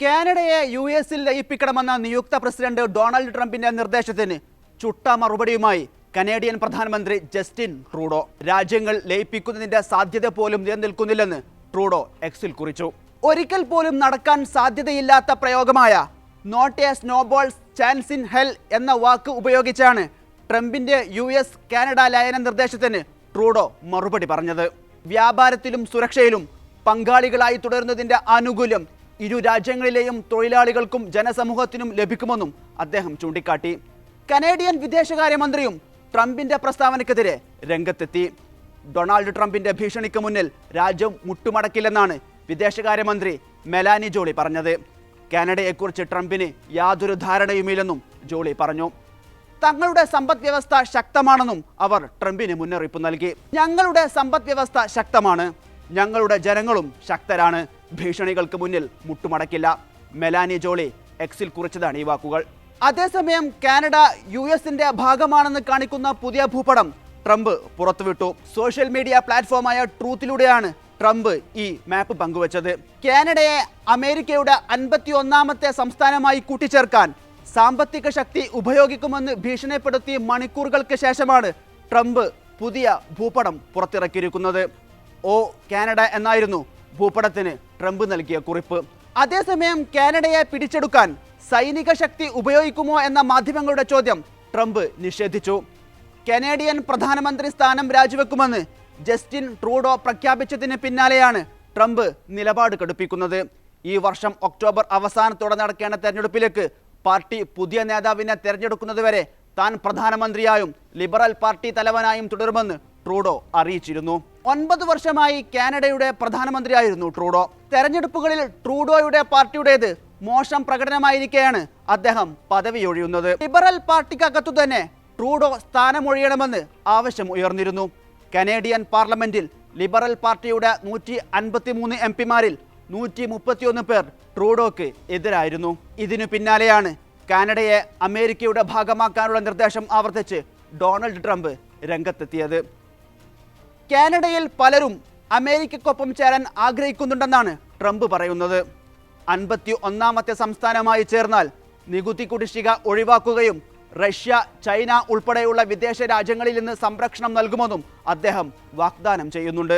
കാനഡയെ U എസിൽ ലയിപ്പിക്കണമെന്ന നിയുക്ത president Donald ട്രംപിന്റെ നിർദ്ദേശത്തിന് ചുട്ട മറുപടിയുമായി കനേഡിയൻ പ്രധാനമന്ത്രി ജസ്റ്റിൻ ട്രൂഡോ. രാജ്യങ്ങൾ ലയിപ്പിക്കുന്നതിന്റെ സാധ്യത പോലും നിലനിൽക്കുന്നില്ലെന്ന് ട്രൂഡോ എക്സിൽ കുറിച്ചു. ഒരിക്കൽ പോലും നടക്കാൻ സാധ്യതയില്ലാത്ത പ്രയോഗമായ not a snowball chance in hell എന്ന വാക്ക് ഉപയോഗിച്ചാണ് ട്രംപിന്റെ യു എസ് കാനഡ ലയന നിർദ്ദേശത്തിന് ട്രൂഡോ മറുപടി പറഞ്ഞത്. വ്യാപാരത്തിലും സുരക്ഷയിലും പങ്കാളികളായി തുടരുന്നതിന്റെ ആനുകൂല്യം ഇരു രാജ്യങ്ങളിലെയും തൊഴിലാളികൾക്കും ജനസമൂഹത്തിനും ലഭിക്കുമെന്നും അദ്ദേഹം ചൂണ്ടിക്കാട്ടി. കനേഡിയൻ വിദേശകാര്യമന്ത്രിയും ട്രംപിന്റെ പ്രസ്താവനയ്ക്കെതിരെ രംഗത്തെത്തി. ഡൊണാൾഡ് ട്രംപിന്റെ ഭീഷണിക്ക് മുന്നിൽ രാജ്യം മുട്ടുമടക്കില്ലെന്നാണ് വിദേശകാര്യമന്ത്രി മെലാനി ജോളി പറഞ്ഞത്. കാനഡയെക്കുറിച്ച് ട്രംപിന് യാതൊരു ധാരണയുമില്ലെന്നും ജോളി പറഞ്ഞു. തങ്ങളുടെ സമ്പദ് വ്യവസ്ഥ ശക്തമാണെന്നും അവർ ട്രംപിന് മുന്നറിയിപ്പ് നൽകി. ഞങ്ങളുടെ സമ്പദ് വ്യവസ്ഥ ശക്തമാണ്. ഞങ്ങളുടെ ജനങ്ങളും ശക്തരാണ്. ഭീഷണികൾക്ക് മുന്നിൽ മുട്ടുമടക്കില്ല. മെലാനി ജോളി എക്സിൽ കുറിച്ചതാണ് ഈ വാക്കുകൾ. അതേസമയം കാനഡ യു എസിന്റെ ഭാഗമാണെന്ന് കാണിക്കുന്ന പുതിയ ഭൂപടം ട്രംപ് പുറത്തുവിട്ടു. സോഷ്യൽ മീഡിയ പ്ലാറ്റ്ഫോമായ ട്രൂത്തിലൂടെയാണ് ട്രംപ് ഈ മാപ്പ് പങ്കുവച്ചത്. കാനഡയെ അമേരിക്കയുടെ അൻപത്തി ഒന്നാമത്തെ സംസ്ഥാനമായി കൂട്ടിച്ചേർക്കാൻ സാമ്പത്തിക ശക്തി ഉപയോഗിക്കുമെന്ന് ഭീഷണിപ്പെടുത്തി മണിക്കൂറുകൾക്ക് ശേഷമാണ് ട്രംപ് പുതിയ ഭൂപടം പുറത്തിറക്കിയിരിക്കുന്നത്. ഓ കാനഡ എന്നായിരുന്നു ഭൂപടത്തിന് ട്രംപ് നൽകിയ കുറിപ്പ്. അതേസമയം കാനഡയെ പിടിച്ചെടുക്കാൻ സൈനിക ശക്തി ഉപയോഗിക്കുമോ എന്ന മാധ്യമങ്ങളുടെ ചോദ്യം ട്രംപ് നിഷേധിച്ചു. കനേഡിയൻ പ്രധാനമന്ത്രി സ്ഥാനം രാജിവെക്കുമെന്ന് ജസ്റ്റിൻ ട്രൂഡോ പ്രഖ്യാപിച്ചതിന് പിന്നാലെയാണ് ട്രംപ് നിലപാട് കടുപ്പിക്കുന്നത്. ഈ വർഷം ഒക്ടോബർ അവസാനത്തോടെ നടക്കേണ്ട തെരഞ്ഞെടുപ്പിലേക്ക് പാർട്ടി പുതിയ നേതാവിനെ തെരഞ്ഞെടുക്കുന്നതുവരെ താൻ പ്രധാനമന്ത്രിയായും ലിബറൽ പാർട്ടി തലവനായും തുടരുമെന്ന് ട്രൂഡോ അറിയിച്ചിരുന്നു. ഒൻപത് വർഷമായി കാനഡയുടെ പ്രധാനമന്ത്രിയായിരുന്നു ട്രൂഡോ. തെരഞ്ഞെടുപ്പുകളിൽ ട്രൂഡോയുടെ പാർട്ടിയുടേത് മോശം പ്രകടനമായിരിക്കെയാണ് അദ്ദേഹം പദവി ഒഴിയുന്നത് ലിബറൽ പാർട്ടിക്കകത്തു തന്നെ ട്രൂഡോ സ്ഥാനമൊഴിയണമെന്ന് ആവശ്യം ഉയർന്നിരുന്നു. കനേഡിയൻ പാർലമെന്റിൽ ലിബറൽ പാർട്ടിയുടെ നൂറ്റി അൻപത്തി മൂന്ന് എം പിമാരിൽ നൂറ്റി മുപ്പത്തിയൊന്ന് പേർ ട്രൂഡോക്ക് എതിരായിരുന്നു. ഇതിനു പിന്നാലെയാണ് കാനഡയെ അമേരിക്കയുടെ ഭാഗമാക്കാനുള്ള നിർദ്ദേശം ആവർത്തിച്ച് ഡൊണാൾഡ് ട്രംപ് രംഗത്തെത്തിയത്. കാനഡയിൽ പലരും അമേരിക്കക്കൊപ്പം ചേരാൻ ആഗ്രഹിക്കുന്നുണ്ടെന്നാണ് ട്രംപ് പറയുന്നത്. അൻപത്തി ഒന്നാമത്തെ സംസ്ഥാനമായി ചേർന്നാൽ നികുതി കുടിശ്ശിക ഒഴിവാക്കുകയും റഷ്യ ചൈന ഉൾപ്പെടെയുള്ള വിദേശ രാജ്യങ്ങളിൽ നിന്ന് സംരക്ഷണം നൽകുമെന്നും അദ്ദേഹം വാഗ്ദാനം ചെയ്യുന്നുണ്ട്.